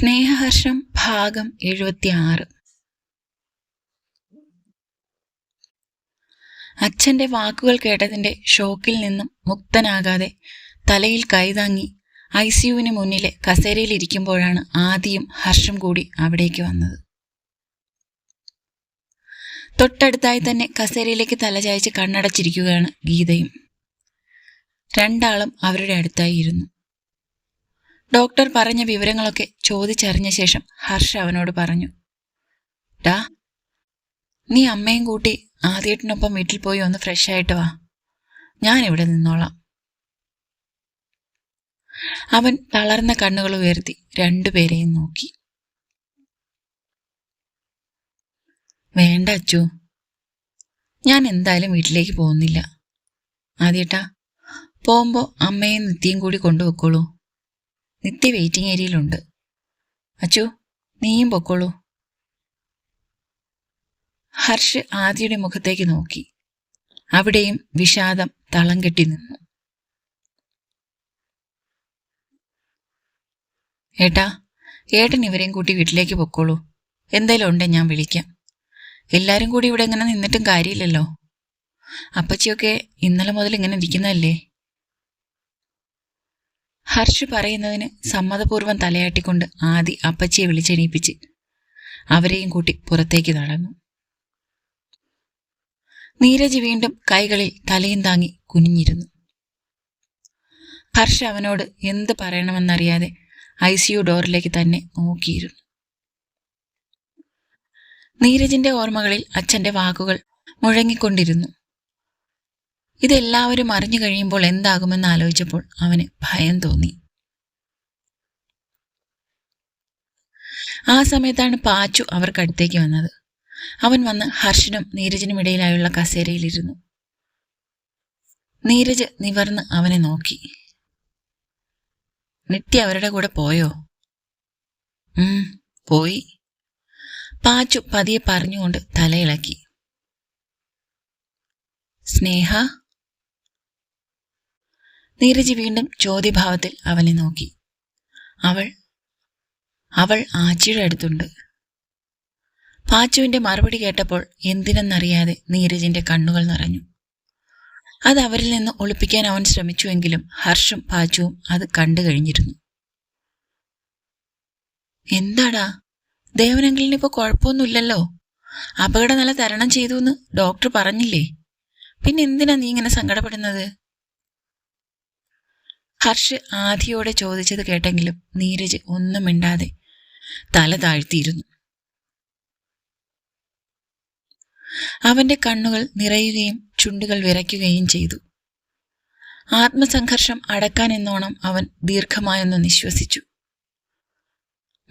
സ്നേഹഹർഷം ഭാഗം എഴുപത്തിയാറ്. അച്ഛന്റെ വാക്കുകൾ കേട്ടതിന്റെ ഷോക്കിൽ നിന്നും മുക്തനാകാതെ തലയിൽ കൈതാങ്ങി ഐ സിയുവിന് മുന്നിലെ കസേരയിൽ ഇരിക്കുമ്പോഴാണ് ആദ്യം ഹർഷം കൂടി അവിടേക്ക് വന്നത്. തൊട്ടടുത്തായി തന്നെ കസേരയിലേക്ക് തലചായ്ച്ച് കണ്ണടച്ചിരിക്കുകയാണ് ഗീതയും. രണ്ടാളും അവരുടെ അടുത്തായി ഇരുന്നു. ഡോക്ടർ പറഞ്ഞ വിവരങ്ങളൊക്കെ ചോദിച്ചറിഞ്ഞ ശേഷം ഹർഷ അവനോട് പറഞ്ഞു ഡാ നീ അമ്മയും കൂട്ടി ആദ്യേട്ടനൊപ്പം വീട്ടിൽ പോയി ഒന്ന് ഫ്രഷ് ആയിട്ട് വാ. ഞാൻ ഇവിടെ നിന്നോളാം. അവൻ തളർന്ന കണ്ണുകൾ ഉയർത്തി രണ്ടുപേരെയും നോക്കി. വേണ്ട അച്ചു ഞാൻ എന്തായാലും വീട്ടിലേക്ക് പോകുന്നില്ല. ആദ്യേട്ടാ പോകുമ്പോൾ അമ്മയും നിത്യയും കൂടി കൊണ്ടുവെക്കോളൂ. നിത്യ വെയിറ്റിംഗ് ഏരിയയിലുണ്ട് അച്ചു നീയും പൊക്കോളൂ. ഹർഷ് ആദിയുടെ മുഖത്തേക്ക് നോക്കി. അവിടെയും വിഷാദം തളം കെട്ടി നിന്നു. ഏട്ടാ ഏട്ടൻ ഇവരെയും കൂട്ടി വീട്ടിലേക്ക് പൊക്കോളൂ. എന്തേലും ഉണ്ടേ ഞാൻ വിളിക്കാം. എല്ലാരും കൂടി ഇവിടെ ഇങ്ങനെ നിന്നിട്ടും കാര്യമില്ലല്ലോ. അപ്പച്ചിയൊക്കെ ഇന്നലെ മുതൽ ഇങ്ങനെ ഇരിക്കുന്നതല്ലേ? ഹർഷ് പറയുന്നതിന് സമ്മതപൂർവം തലയാട്ടിക്കൊണ്ട് ആദി അപ്പച്ചിയെ വിളിച്ചെണീപ്പിച്ച് അവരെയും കൂട്ടി പുറത്തേക്ക് നടന്നു. നീരജ് വീണ്ടും കൈകളിൽ തലയും താങ്ങി കുനിഞ്ഞിരുന്നു. ഹർഷ അവനോട് എന്ത് പറയണമെന്നറിയാതെ ഐ സിയു ഡോറിലേക്ക് തന്നെ നോക്കിയിരുന്നു. നീരജിന്റെ ഓർമ്മകളിൽ അച്ഛന്റെ വാക്കുകൾ മുഴങ്ങിക്കൊണ്ടിരുന്നു. ഇതെല്ലാവരും അറിഞ്ഞു കഴിയുമ്പോൾ എന്താകുമെന്ന് ആലോചിച്ചപ്പോൾ അവന് ഭയം തോന്നി. ആ സമയത്താണ് പാച്ചു അവർക്കടുത്തേക്ക് വന്നത്. അവൻ വന്ന് ഹർഷനും നീരജിനും ഇടയിലായുള്ള കസേരയിലിരുന്നു. നീരജ് നിവർന്ന് അവനെ നോക്കി. നിത്യ അവരുടെ കൂടെ പോയോ? ഉം പോയി. പാച്ചു പതിയെ പറഞ്ഞുകൊണ്ട് തലയിളക്കി. സ്നേഹ നീരജ് വീണ്ടും ചോദ്യഭാവത്തിൽ അവനെ നോക്കി. അവൾ അവൾ ആച്ചിയുടെ അടുത്തുണ്ട്. പാച്ചുവിന്റെ മറുപടി കേട്ടപ്പോൾ എന്തിനെന്നറിയാതെ നീരജിന്റെ കണ്ണുകൾ നിറഞ്ഞു. അത് അവരിൽ നിന്ന് ഒളിപ്പിക്കാൻ അവൻ ശ്രമിച്ചുവെങ്കിലും ഹർഷും പാച്ചുവും അത് കണ്ടു കഴിഞ്ഞിരുന്നു. എന്താടാ? ദേവനങ്കിലിന് ഇപ്പൊ കുഴപ്പമൊന്നുമില്ലല്ലോ നല്ല തരണം ചെയ്തു എന്ന് ഡോക്ടർ പറഞ്ഞില്ലേ? പിന്നെ എന്തിനാ നീ ഇങ്ങനെ സങ്കടപ്പെടുന്നത്? ഹർഷ് ആധിയോടെ ചോദിച്ചത് കേട്ടെങ്കിലും നീരജ് ഒന്നും മിണ്ടാതെ തല താഴ്ത്തിയിരുന്നു. അവന്റെ കണ്ണുകൾ നിറയുകയും ചുണ്ടുകൾ വിറയ്ക്കുകയും ചെയ്തു. ആത്മസംഘർഷം അടക്കാൻ എന്നോണം അവൻ ദീർഘമായൊന്ന് നിശ്വസിച്ചു.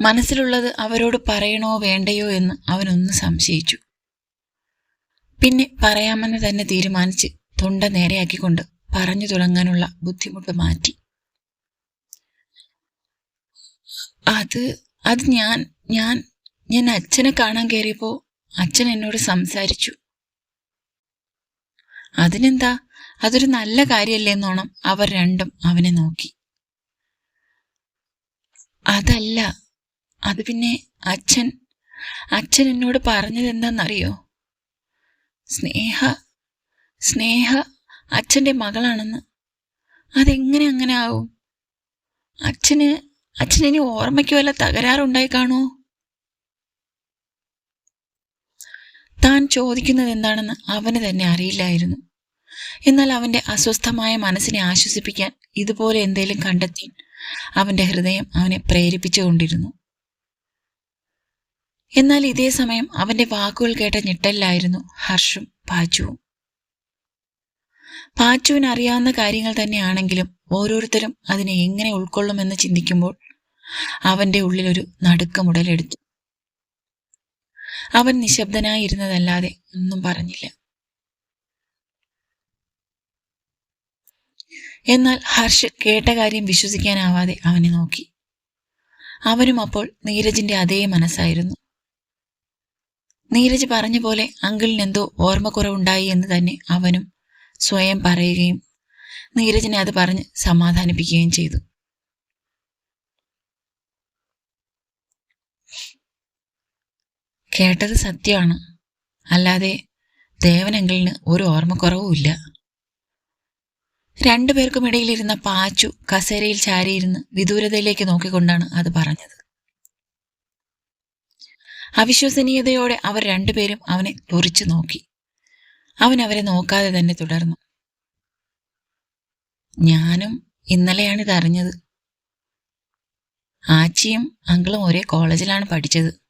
മനസ്സിലുള്ളത് അവരോട് പറയണോ വേണ്ടയോ എന്ന് അവനൊന്ന് സംശയിച്ചു. പിന്നെ പറയാമെന്ന് തന്നെ തീരുമാനിച്ച് തൊണ്ട നേരെയാക്കിക്കൊണ്ട് പറഞ്ഞു തുടങ്ങാനുള്ള ബുദ്ധിമുട്ട് മാറ്റി. അത് അത് ഞാൻ ഞാൻ ഞാൻ അച്ഛനെ കാണാൻ കയറിയപ്പോ അച്ഛൻ എന്നോട് സംസാരിച്ചു. അതിനെന്താ? അതൊരു നല്ല കാര്യമല്ലേ എന്നോണം അവർ രണ്ടും അവനെ നോക്കി. അതല്ല അത് പിന്നെ അച്ഛൻ അച്ഛൻ എന്നോട് പറഞ്ഞത് എന്താണെന്നറിയോ സ്നേഹ സ്നേഹ അച്ഛന്റെ മകളാണെന്ന്. അതെങ്ങനെ അങ്ങനെ ആവും? അച്ഛന് അച്ഛനിനി ഓർമ്മയ്ക്ക് വല്ല തകരാറുണ്ടായി കാണുമോ താൻ ചോദിക്കുന്നത് എന്താണെന്ന് അവന് തന്നെ അറിയില്ലായിരുന്നു. എന്നാൽ അവന്റെ അസ്വസ്ഥമായ മനസ്സിനെ ആശ്വസിപ്പിക്കാൻ ഇതുപോലെ എന്തെങ്കിലും കണ്ടെത്തി അവന്റെ ഹൃദയം അവനെ പ്രേരിപ്പിച്ചുകൊണ്ടിരുന്നു എന്നാൽ ഇതേ സമയം അവന്റെ വാക്കുകൾ കേട്ട ഞെട്ടലിലായിരുന്നു ഹർഷും പാച്ചുവും. പാച്ചുവിന് അറിയാവുന്ന കാര്യങ്ങൾ തന്നെയാണെങ്കിലും ഓരോരുത്തരും അതിനെ എങ്ങനെ ഉൾക്കൊള്ളുമെന്ന് ചിന്തിക്കുമ്പോൾ അവന്റെ ഉള്ളിലൊരു നടുക്കമുടലെടുത്തു. അവൻ നിശബ്ദനായിരുന്നതല്ലാതെ ഒന്നും പറഞ്ഞില്ല. എന്നാൽ ഹർഷ് കേട്ട കാര്യം വിശ്വസിക്കാനാവാതെ അവനെ നോക്കി. അവനും അപ്പോൾ നീരജിന്റെ അതേ മനസ്സായിരുന്നു. നീരജ് പറഞ്ഞ പോലെ അങ്കിളിന് എന്തോ ഓർമ്മക്കുറവുണ്ടായി എന്ന് തന്നെ അവനും സ്വയം പറയുകയും നീരജിനെ അത് പറഞ്ഞ് സമാധാനിപ്പിക്കുകയും ചെയ്തു. കേട്ടത് സത്യമാണ്. അല്ലാതെ ദേവനങ്കിളിന് ഒരു ഓർമ്മക്കുറവുമില്ല രണ്ടുപേർക്കും ഇടയിലിരുന്ന പാച്ചു കസേരയിൽ ചാരിയിരുന്ന് വിദൂരതയിലേക്ക് നോക്കിക്കൊണ്ടാണ് അത് പറഞ്ഞത്. അവിശ്വസനീയതയോടെ അവർ രണ്ടുപേരും അവനെ തുറിച്ചു നോക്കി. അവൻ അവരെ നോക്കാതെ തന്നെ തുടർന്നു. ഞാനും ഇന്നലെയാണിത് അറിഞ്ഞത്. ആച്ചിയും അങ്കിളും ഒരേ കോളേജിലാണ് പഠിച്ചത്.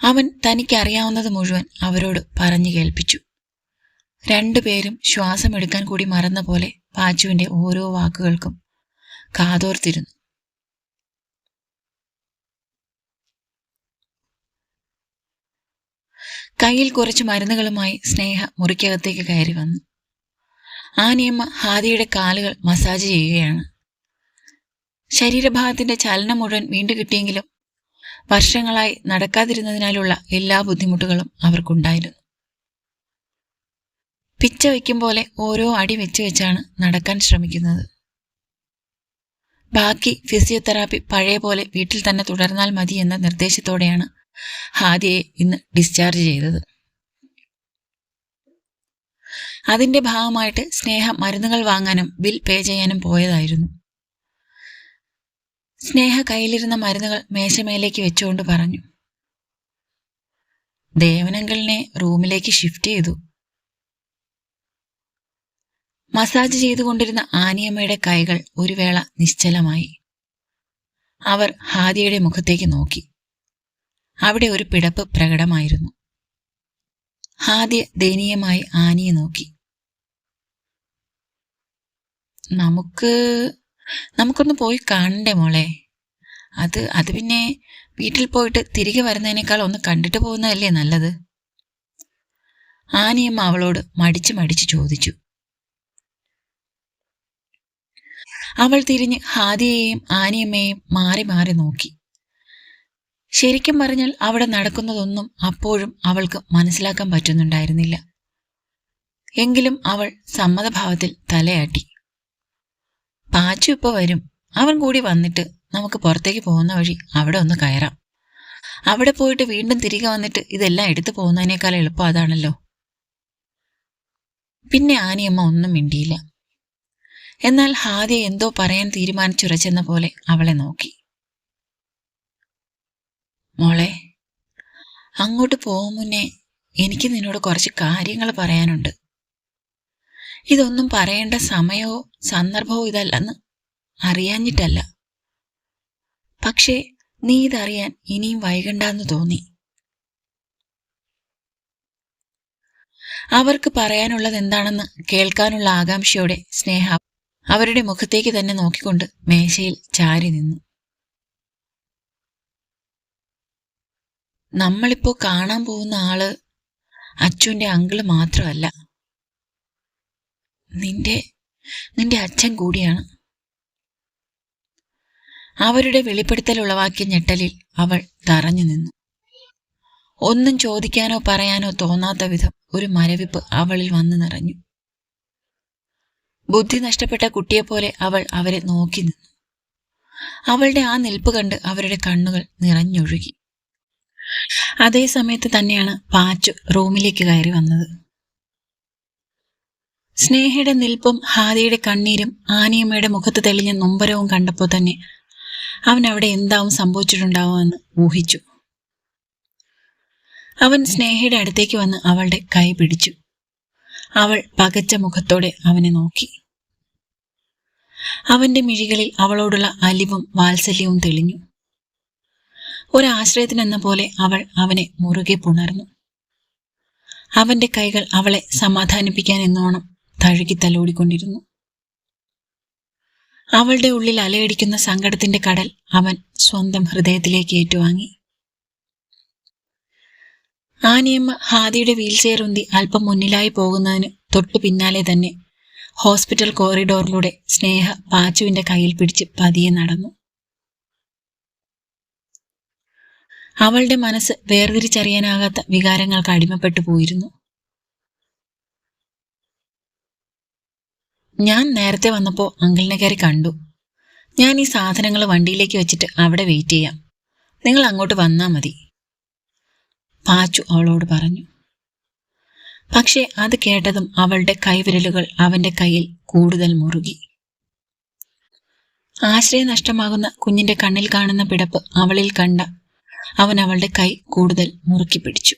അവൻ തനിക്കറിയാവുന്നത് മുഴുവൻ അവരോട് പറഞ്ഞു കേൾപ്പിച്ചു. രണ്ടുപേരും ശ്വാസമെടുക്കാൻ കൂടി മറന്ന പോലെ പാച്ചുവിന്റെ ഓരോ വാക്കുകൾക്കും കാതോർത്തിരുന്നു. കയ്യിൽ കുറച്ച് മരുന്നുകളുമായി സ്നേഹ മുറിക്കകത്തേക്ക് കയറി വന്നു. ആനിയമ്മ ഹാദിയുടെ കാലുകൾ മസാജ് ചെയ്യുകയാണ്. ശരീരഭാഗത്തിന്റെ ചലനം മുഴുവൻ വീണ്ടു കിട്ടിയെങ്കിലും വർഷങ്ങളായി നടക്കാതിരുന്നതിനാലുള്ള എല്ലാ ബുദ്ധിമുട്ടുകളും അവർക്കുണ്ടായിരുന്നു. പിച്ച വയ്ക്കും പോലെ ഓരോ അടി വെച്ച് വെച്ചാണ് നടക്കാൻ ശ്രമിക്കുന്നത്. ബാക്കി ഫിസിയോതെറാപ്പി പഴയ പോലെ വീട്ടിൽ തന്നെ തുടർന്നാൽ മതി എന്ന നിർദ്ദേശത്തോടെയാണ് ഹാദിയെ ഇന്ന് ഡിസ്ചാർജ് ചെയ്തത്. അതിന്റെ ഭാഗമായിട്ട് സ്നേഹ മരുന്നുകൾ വാങ്ങാനും ബിൽ പേ ചെയ്യാനും പോയതായിരുന്നു. സ്നേഹ കയ്യിലിരുന്ന മരുന്നുകൾ മേശമേലേക്ക് വെച്ചുകൊണ്ട് പറഞ്ഞു. ദേവനങ്കലിനെ റൂമിലേക്ക് ഷിഫ്റ്റ് ചെയ്തു. മസാജ് ചെയ്തുകൊണ്ടിരുന്ന ആനിയമ്മയുടെ കൈകൾ ഒരു വേള നിശ്ചലമായി. അവർ ഹാദിയുടെ മുഖത്തേക്ക് നോക്കി. അവിടെ ഒരു പിടപ്പ് പ്രകടമായിരുന്നു. ആദ്യ ദയനീയമായി ആനിയെ നോക്കി. നമുക്ക് നമുക്കൊന്ന് പോയി കാണണ്ടേ മോളെ? അത് അത് പിന്നെ വീട്ടിൽ പോയിട്ട് തിരികെ വരുന്നതിനേക്കാൾ ഒന്ന് കണ്ടിട്ട് പോകുന്നതല്ലേ നല്ലത്? ആനിയമ്മ അവളോട് മടിച്ചു മടിച്ചു ചോദിച്ചു. അവൾ തിരിഞ്ഞ് ഹാദിയെയും ആനിയമ്മയെയും മാറി മാറി നോക്കി. ശരിക്കും പറഞ്ഞാൽ അവിടെ നടക്കുന്നതൊന്നും അപ്പോഴും അവൾക്ക് മനസ്സിലാക്കാൻ പറ്റുന്നുണ്ടായിരുന്നില്ല. എങ്കിലും അവൾ സമ്മതഭാവത്തിൽ തലയാട്ടി. പാച്ചു ഇപ്പൊ വരും. അവൻ കൂടി വന്നിട്ട് നമുക്ക് പുറത്തേക്ക് പോകുന്ന വഴി അവിടെ ഒന്ന് കയറാം. അവിടെ പോയിട്ട് വീണ്ടും തിരികെ വന്നിട്ട് ഇതെല്ലാം എടുത്തു പോകുന്നതിനേക്കാൾ എളുപ്പം അതാണല്ലോ. പിന്നെ ആനിയമ്മ ഒന്നും മിണ്ടിയില്ല. എന്നാൽ ഹാദിയ എന്തോ പറയാൻ തീരുമാനിച്ചുറച്ചെന്ന പോലെ അവളെ നോക്കി. മോളെ അങ്ങോട്ട് പോകും മുന്നേ എനിക്ക് നിന്നോട് കുറച്ച് കാര്യങ്ങൾ പറയാനുണ്ട്. ഇതൊന്നും പറയേണ്ട സമയമോ സന്ദർഭമോ ഇതല്ലെന്ന് അറിയാഞ്ഞിട്ടല്ല. പക്ഷേ നീ ഇതറിയാൻ ഇനിയും വൈകണ്ടെന്ന് തോന്നി. അവർക്ക് പറയാനുള്ളത് എന്താണെന്ന് കേൾക്കാനുള്ള ആകാംക്ഷയോടെ സ്നേഹ അവരുടെ മുഖത്തേക്ക് തന്നെ നോക്കിക്കൊണ്ട് മേശയിൽ ചാരി നിന്നു. നമ്മളിപ്പോ കാണാൻ പോകുന്ന ആൾ അച്ചുവിന്റെ അങ്കിൾ മാത്രമല്ല. നിന്റെ നിന്റെ അച്ഛൻ കൂടിയാണ്. അവരുടെ വെളിപ്പെടുത്തൽ ഉളവാക്കിയ ഞെട്ടലിൽ അവൾ തറഞ്ഞു നിന്നു. ഒന്നും ചോദിക്കാനോ പറയാനോ തോന്നാത്ത വിധം ഒരു മരവിപ്പ് അവളിൽ വന്നു നിറഞ്ഞു. ബുദ്ധി നഷ്ടപ്പെട്ട കുട്ടിയെപ്പോലെ അവൾ അവരെ നോക്കി നിന്നു. അവളുടെ ആ നിൽപ്പ് കണ്ട് അവരുടെ കണ്ണുകൾ നിറഞ്ഞൊഴുകി. അതേ സമയത്ത് തന്നെയാണ് പാച്ചു റൂമിലേക്ക് കയറി വന്നത്. സ്നേഹയുടെ നിൽപ്പും ഹാദിയുടെ കണ്ണീരും ആനിയമ്മയുടെ മുഖത്ത് തെളിഞ്ഞ നൊമ്പരവും കണ്ടപ്പോൾ തന്നെ അവൻ അവിടെ എന്താവും സംഭവിച്ചിട്ടുണ്ടാവുമെന്ന് ഊഹിച്ചു. അവൻ സ്നേഹയുടെ അടുത്തേക്ക് വന്ന് അവളുടെ കൈ പിടിച്ചു. അവൾ പകച്ച മുഖത്തോടെ അവനെ നോക്കി. അവന്റെ മിഴികളിൽ അവളോടുള്ള അലിവും വാത്സല്യവും തെളിഞ്ഞു. ഒരാശ്രയത്തിനെന്ന പോലെ അവൾ അവനെ മുറുകെ പുണർന്നു. അവന്റെ കൈകൾ അവളെ സമാധാനിപ്പിക്കാൻ എന്നോണം തഴുകി തലോടിക്കൊണ്ടിരുന്നു. അവളുടെ ഉള്ളിൽ അലയടിക്കുന്ന സങ്കടത്തിന്റെ കടൽ അവൻ സ്വന്തം ഹൃദയത്തിലേക്ക് ഏറ്റുവാങ്ങി. ആനിയമ്മ ഹാദിയുടെ വീൽചെയർ ഉന്തി അല്പം മുന്നിലായി പോകുന്നതിന് തൊട്ടു പിന്നാലെ തന്നെ ഹോസ്പിറ്റൽ കോറിഡോറിലൂടെ സ്നേഹ പാച്ചുവിന്റെ കയ്യിൽ പിടിച്ച് പതിയെ നടന്നു. അവളുടെ മനസ്സ് വേർതിരിച്ചറിയാനാകാത്ത വികാരങ്ങൾക്ക് അടിമപ്പെട്ടു പോയിരുന്നു. ഞാൻ നേരത്തെ വന്നപ്പോൾ അങ്കിളിനെ കയറി കണ്ടു. ഞാൻ ഈ സാധനങ്ങൾ വണ്ടിയിലേക്ക് വെച്ചിട്ട് അവിടെ വെയിറ്റ് ചെയ്യാം. നിങ്ങൾ അങ്ങോട്ട് വന്നാ മതി. പാച്ചു അവളോട് പറഞ്ഞു. പക്ഷേ അത് കേട്ടതും അവളുടെ കൈവിരലുകൾ അവന്റെ കയ്യിൽ കൂടുതൽ മുറുകി. ആശ്രയം നഷ്ടമാകുന്ന കുഞ്ഞിന്റെ കണ്ണിൽ കാണുന്ന പിടപ്പ് അവളിൽ കണ്ട അവൻ അവളുടെ കൈ കൂടുതൽ മുറുക്കി പിടിച്ചു.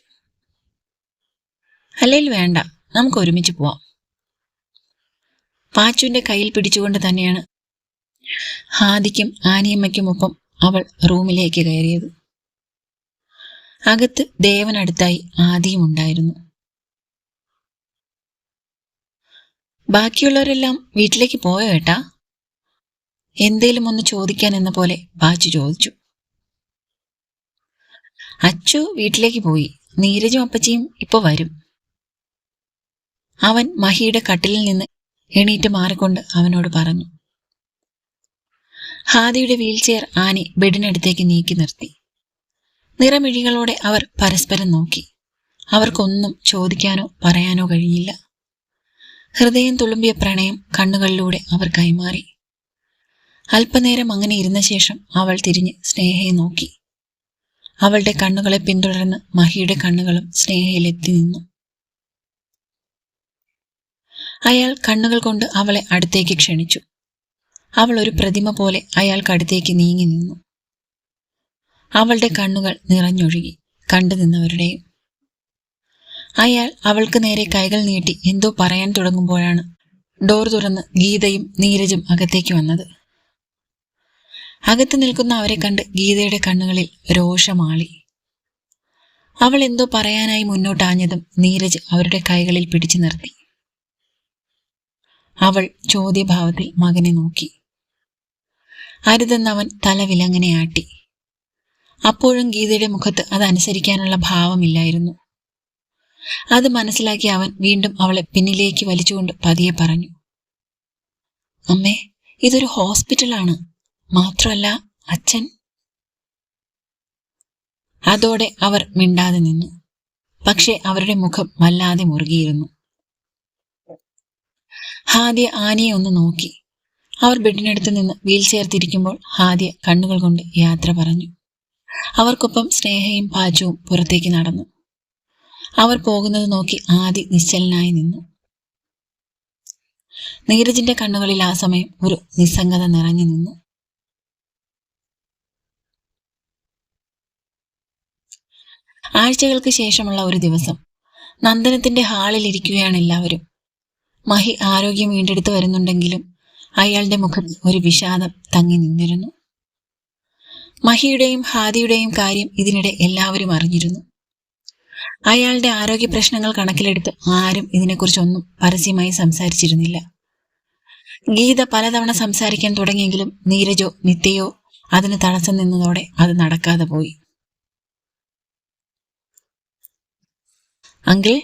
അല്ലെങ്കിൽ വേണ്ട നമുക്ക് ഒരുമിച്ച് പോവാം. പാച്ചുവിന്റെ കയ്യിൽ പിടിച്ചുകൊണ്ട് തന്നെയാണ് ഹാദിക്കും ആനിയമ്മയ്ക്കുമൊപ്പം അവൾ റൂമിലേക്ക് കയറിയത്. അകത്ത് ദേവനടുത്തായി ആദിയും ഉണ്ടായിരുന്നു. ബാക്കിയുള്ളവരെല്ലാം വീട്ടിലേക്ക് പോയോ ഏട്ടാ? എന്തേലും ഒന്ന് ചോദിക്കാൻ എന്ന പോലെ ബാച്ചു ചോദിച്ചു. അച്ചു വീട്ടിലേക്ക് പോയി. നീരജും അപ്പച്ചിയും ഇപ്പൊ വരും. അവൻ മഹിയുടെ കട്ടിലിൽ നിന്ന് എണീറ്റ് മാറിക്കൊണ്ട് അവനോട് പറഞ്ഞു. ഹാദിയുടെ വീൽചെയർ ആനി ബെഡിനടുത്തേക്ക് നീക്കി നിർത്തി. നിറമിഴികളോടെ അവർ പരസ്പരം നോക്കി. അവർക്കൊന്നും ചോദിക്കാനോ പറയാനോ കഴിഞ്ഞില്ല. ഹൃദയം തുളുമ്പിയ പ്രണയം കണ്ണുകളിലൂടെ അവർ കൈമാറി. അല്പനേരം അങ്ങനെ ഇരുന്ന ശേഷം അവൾ തിരിഞ്ഞ് സ്നേഹയെ നോക്കി. അവളുടെ കണ്ണുകളെ പിന്തുടർന്ന് മഹിയുടെ കണ്ണുകളും സ്നേഹയിലെത്തി നിന്നു. അയാൾ കണ്ണുകൾ കൊണ്ട് അവളെ അടുത്തേക്ക് ക്ഷണിച്ചു. അവൾ ഒരു പ്രതിമ പോലെ അയാൾക്കടുത്തേക്ക് നീങ്ങി നിന്നു. അവളുടെ കണ്ണുകൾ നിറഞ്ഞൊഴുകി കണ്ടു നിന്നവരുടെയും. അയാൾ അവൾക്ക് നേരെ കൈകൾ നീട്ടി എന്തോ പറയാൻ തുടങ്ങുമ്പോഴാണ് ഡോർ തുറന്ന് ഗീതയും നീരജും അകത്തേക്ക് വന്നത്. അകത്ത് നിൽക്കുന്ന അവരെ കണ്ട് ഗീതയുടെ കണ്ണുകളിൽ രോഷമാളി. അവൾ എന്തോ പറയാനായി മുന്നോട്ടാഞ്ഞതും നീരജ് അവരുടെ കൈകളിൽ പിടിച്ചു നിർത്തി. അവൾ ചോദ്യഭാവത്തിൽ മകനെ നോക്കി. അരുതെന്നവൻ തല വിലങ്ങനെയാട്ടി അപ്പോഴും ഗീതയുടെ മുഖത്ത് അതനുസരിക്കാനുള്ള ഭാവമില്ലായിരുന്നു. അത് മനസ്സിലാക്കി അവൻ വീണ്ടും അവളെ പിന്നിലേക്ക് വലിച്ചുകൊണ്ട് പതിയെ പറഞ്ഞു. അമ്മേ ഇതൊരു ഹോസ്പിറ്റലാണ്. മാത്രമല്ല അച്ഛൻ. അതോടെ അവർ മിണ്ടാതെ നിന്നു. പക്ഷെ അവരുടെ മുഖം വല്ലാതെ മുറുകിയിരുന്നു. ഹാദിയ ആനയെ ഒന്ന് നോക്കി. അവർ ബെഡിനടുത്ത് നിന്ന് വീൽ ചേർത്തിരിക്കുമ്പോൾ ഹാദ്യ കണ്ണുകൾ കൊണ്ട് യാത്ര പറഞ്ഞു. അവർക്കൊപ്പം സ്നേഹയും പാചവും പുറത്തേക്ക് നടന്നു. അവർ പോകുന്നത് നോക്കി ആദി നിശ്ചലനായി നിന്നു. നീരജിന്റെ കണ്ണുകളിൽ ആ സമയം ഒരു നിസ്സംഗത നിറഞ്ഞു നിന്നു. ആഴ്ചകൾക്ക് ശേഷമുള്ള ഒരു ദിവസം നന്ദനത്തിന്റെ ഹാളിൽ ഇരിക്കുകയാണ് എല്ലാവരും. മഹി ആരോഗ്യം വീണ്ടെടുത്തു വരുന്നുണ്ടെങ്കിലും അയാളുടെ മുഖത്ത് ഒരു വിഷാദം തങ്ങി നിന്നിരുന്നു. മഹിയുടെയും ഹാദിയുടെയും കാര്യം ഇതിനിടെ എല്ലാവരും അറിഞ്ഞിരുന്നു. അയാളുടെ ആരോഗ്യ പ്രശ്നങ്ങൾ കണക്കിലെടുത്ത് ആരും ഇതിനെക്കുറിച്ചൊന്നും പരസ്യമായി സംസാരിച്ചിരുന്നില്ല. ഗീത പലതവണ സംസാരിക്കാൻ തുടങ്ങിയെങ്കിലും നീരജോ നിത്യയോ അതിന് തടസ്സം നിന്നതോടെ അത് നടക്കാതെ പോയി. അങ്കിൾ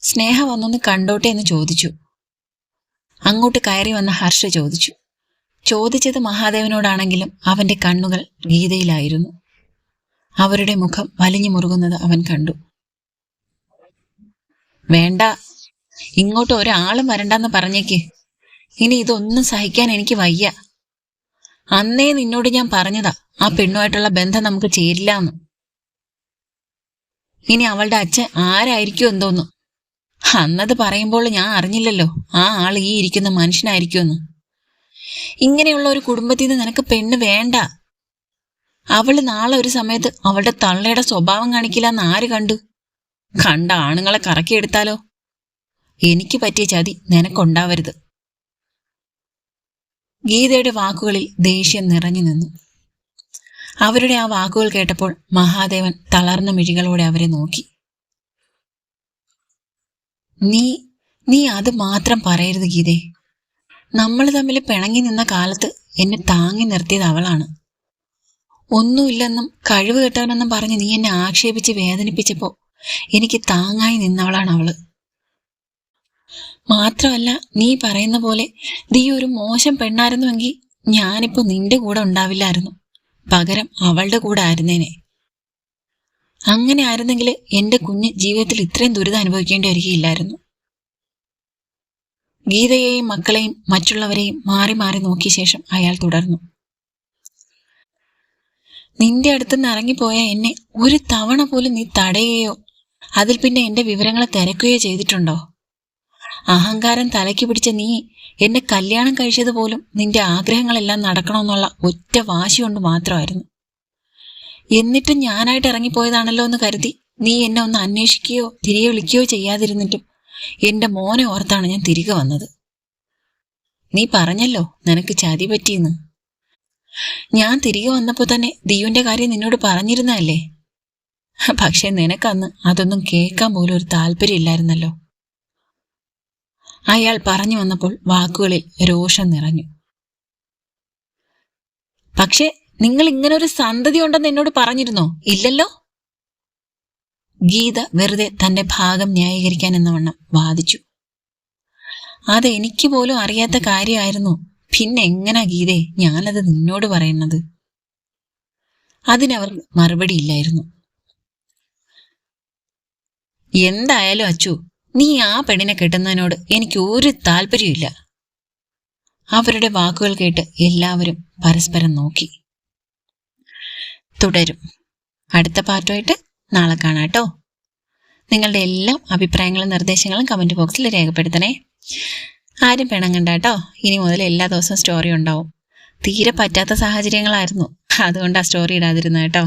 സ്നേഹ വന്നൊന്ന് കണ്ടോട്ടെ എന്ന് ചോദിച്ചു. അങ്ങോട്ട് കയറി വന്ന ഹർഷ ചോദിച്ചു. ചോദിച്ചത് മഹാദേവനോടാണെങ്കിലും അവന്റെ കണ്ണുകൾ ഗീതയിലായിരുന്നു. അവരുടെ മുഖം വലിഞ്ഞു മുറുകുന്നത് അവൻ കണ്ടു. വേണ്ട ഇങ്ങോട്ട് ഒരാളും വരണ്ടെന്ന് പറഞ്ഞേക്ക്. ഇനി ഇതൊന്നും സഹിക്കാൻ എനിക്ക് വയ്യ. അന്നേ നിന്നോട് ഞാൻ പറഞ്ഞതാ ആ പെണ്ണുമായിട്ടുള്ള ബന്ധം നമുക്ക് ചേരില്ല എന്ന് ഇനി അവളുടെ അച്ഛൻ ആരായിരിക്കും എന്തോന്നു? അന്നത് പറയുമ്പോൾ ഞാൻ അറിഞ്ഞില്ലല്ലോ. ആ ആൾ ഈ ഇരിക്കുന്ന മനുഷ്യനായിരിക്കുമെന്ന്. ഇങ്ങനെയുള്ള ഒരു കുടുംബത്തിൽ നിന്ന് നിനക്ക് പെണ്ണ് വേണ്ട. അവൾ നാളെ ഒരു സമയത്ത് അവളുടെ തള്ളയുടെ സ്വഭാവം കാണിക്കില്ല എന്ന് ആര് കണ്ടു? കണ്ട ആണുങ്ങളെ കറക്കിയെടുത്താലോ എനിക്ക് പറ്റിയ ചതി നിനക്കുണ്ടാവരുത്. ഗീതയുടെ വാക്കുകളിൽ ദേഷ്യം നിറഞ്ഞു നിന്നു. അവരുടെ ആ വാക്കുകൾ കേട്ടപ്പോൾ മഹാദേവൻ തളർന്ന മിഴികളോടെ അവരെ നോക്കി. നീ നീ അത് മാത്രം പറയരുത് ഗീതേ. നമ്മൾ തമ്മിൽ പിണങ്ങി നിന്ന കാലത്ത് എന്നെ താങ്ങി നിർത്തിയത് അവളാണ്. ഒന്നുമില്ലെന്നും കഴിവ് കെട്ടവനെന്നും പറഞ്ഞ് നീ എന്നെ ആക്ഷേപിച്ച് വേദനിപ്പിച്ചപ്പോ എനിക്ക് താങ്ങായി നിന്നവളാണ് അവൾ. മാത്രമല്ല നീ പറയുന്ന പോലെ നീ ഒരു മോശം പെണ്ണായിരുന്നുവെങ്കിൽ ഞാനിപ്പോ നിന്റെ കൂടെ ഉണ്ടാവില്ലായിരുന്നു. പകരം അവളുടെ കൂടെ ആയിരുന്നേനെ. അങ്ങനെ ആയിരുന്നെങ്കിൽ എന്റെ കുഞ്ഞ് ജീവിതത്തിൽ ഇത്രയും ദുരിതം അനുഭവിക്കേണ്ടി വരികയില്ലായിരുന്നു. ഗീതയെയും മക്കളെയും മറ്റുള്ളവരെയും മാറി മാറി നോക്കിയ ശേഷം അയാൾ തുടർന്നു. നിന്റെ അടുത്തുനിന്ന് ഇറങ്ങിപ്പോയ എന്നെ ഒരു തവണ പോലും നീ തടയുകയോ അതിൽ പിന്നെ എന്റെ വിവരങ്ങളെ തിരക്കുകയോ ചെയ്തിട്ടുണ്ടോ? അഹങ്കാരം തലയ്ക്ക് പിടിച്ച നീ എന്നെ കല്യാണം കഴിച്ചത് പോലും നിന്റെ ആഗ്രഹങ്ങളെല്ലാം നടക്കണമെന്നുള്ള ഒറ്റ വാശി കൊണ്ട് മാത്രമായിരുന്നു. എന്നിട്ടും ഞാനായിട്ട് ഇറങ്ങിപ്പോയതാണല്ലോ എന്ന് കരുതി നീ എന്നെ ഒന്ന് അന്വേഷിക്കുകയോ തിരികെ വിളിക്കുകയോ ചെയ്യാതിരുന്നിട്ടും എന്റെ മോനെ ഓർത്താണ് ഞാൻ തിരികെ വന്നത്. നീ പറഞ്ഞല്ലോ നിനക്ക് ചതി പറ്റിയെന്ന്. ഞാൻ തിരികെ വന്നപ്പോ തന്നെ ദിയുവിന്റെ കാര്യം നിന്നോട് പറഞ്ഞിരുന്നല്ലേ പക്ഷെ നിനക്കന്ന് അതൊന്നും കേൾക്കാൻ പോലും ഒരു താല്പര്യമില്ലായിരുന്നല്ലോ. അയാൾ പറഞ്ഞു വന്നപ്പോൾ വാക്കുകളിൽ രോഷം നിറഞ്ഞു. പക്ഷേ നിങ്ങൾ ഇങ്ങനെ ഒരു സന്തതി ഉണ്ടെന്ന് എന്നോട് പറഞ്ഞിരുന്നോ? ഇല്ലല്ലോ? ഗീത വെറുതെ തന്റെ ഭാഗം ന്യായീകരിക്കാൻ എന്ന വണ്ണം വാദിച്ചു. അത് എനിക്ക് പോലും അറിയാത്ത കാര്യമായിരുന്നു. പിന്നെ എങ്ങനാ ഗീതേ ഞാനത് നിന്നോട് പറയുന്നത്? അതിനവർ മറുപടി ഇല്ലായിരുന്നു. എന്തായാലും അച്ചു നീ ആ പെണ്ണിനെ കെട്ടുന്നതിനോട് എനിക്ക് ഒരു താല്പര്യമില്ല അവരുടെ വാക്കുകൾ കേട്ട് എല്ലാവരും പരസ്പരം നോക്കി. തുടരും. അടുത്ത പാർട്ടുമായിട്ട് നാളെ കാണാട്ടോ നിങ്ങളുടെ എല്ലാ അഭിപ്രായങ്ങളും നിർദ്ദേശങ്ങളും കമന്റ് ബോക്സിൽ രേഖപ്പെടുത്തണേ. ആരും പിണങ്ങണ്ട കേട്ടോ. ഇനി മുതൽ എല്ലാ ദിവസവും സ്റ്റോറി ഉണ്ടാവും. തീരെ പറ്റാത്ത സാഹചര്യങ്ങളായിരുന്നു. അതുകൊണ്ട് ആ സ്റ്റോറി ഇടാതിരുന്ന കേട്ടോ.